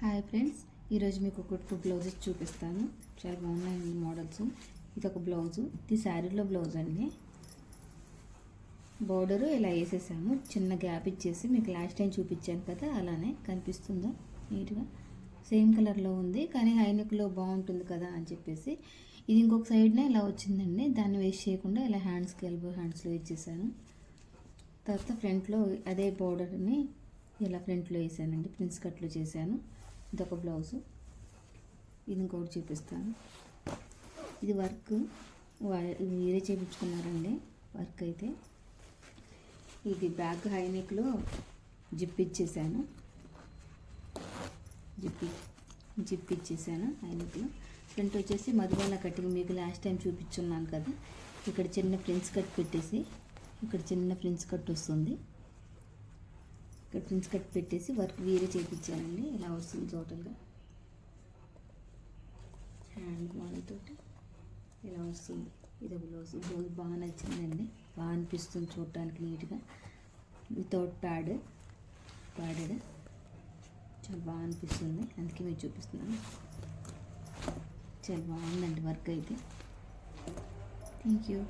Hi friends ఈరోజు మీకు ఒక బ్లౌజెస్ చూపిస్తాను. చాలా బాగున్నాయి మోడల్స్. ఇది ఒక బ్లౌజు ఇది శారీలో బ్లౌజ్ అండి. బోర్డరు ఇలా వేసేసాము. చిన్న గ్యాప్ ఇచ్చేసి మీకు లాస్ట్ టైం చూపించాను కదా అలానే కనిపిస్తుందో నీట్గా? సేమ్ కలర్లో ఉంది కానీ హైనెక్లో బాగుంటుంది కదా అని చెప్పేసి. ఇది ఇంకొక సైడ్నే ఇలా వచ్చిందండి. దాన్ని వేస్ట్ చేయకుండా ఇలా హ్యాండ్స్కి ఎల్బో హ్యాండ్స్లో ఇచ్చేసాను. తర్వాత ఫ్రంట్లో అదే బోర్డర్ని ఇలా ఫ్రంట్లో వేసానండి ప్రిన్స్ కట్లో చేశాను. ఇదొక బ్లౌజు. ఇది ఇంకొకటి చూపిస్తాను. ఇది వర్క్ మీరే చేయించుకున్నారండి వర్క్ అయితే. ఇది బ్యాక్ హైనెక్లో జిప్ ఇచ్చేసాను. జిప్ జిప్ ఇచ్చేసాను హైనెక్లో ఫ్రంట్ వచ్చేసి మధుబాల కట్టింగ్ మీకు లాస్ట్ టైం చూపించున్నాను కదా. ఇక్కడ చిన్న ప్రిన్స్ కట్ పెట్టేసి ఇక్కడ చిన్న ప్రిన్స్ కట్ వస్తుంది. ఇక్కడ ప్రిన్స్ కట్ పెట్టేసి వర్క్ వేరే చేయించానండి ఇలా వస్తుంది టోటల్గా? హ్యాండ్ మోడల్ తోటి ఇలా వస్తుంది? ఇది బ్లౌజ్. బ్లౌజ్ బాగా నచ్చిందండి. బాగా అనిపిస్తుంది చూడటానికి నీట్గా. Without pad. ప్యాడెడ్ చాలా బాగా అనిపిస్తుంది. అందుకే మీరు చూపిస్తున్నాను. చాలా బాగుందండి వర్క్ అయితే. Thank you.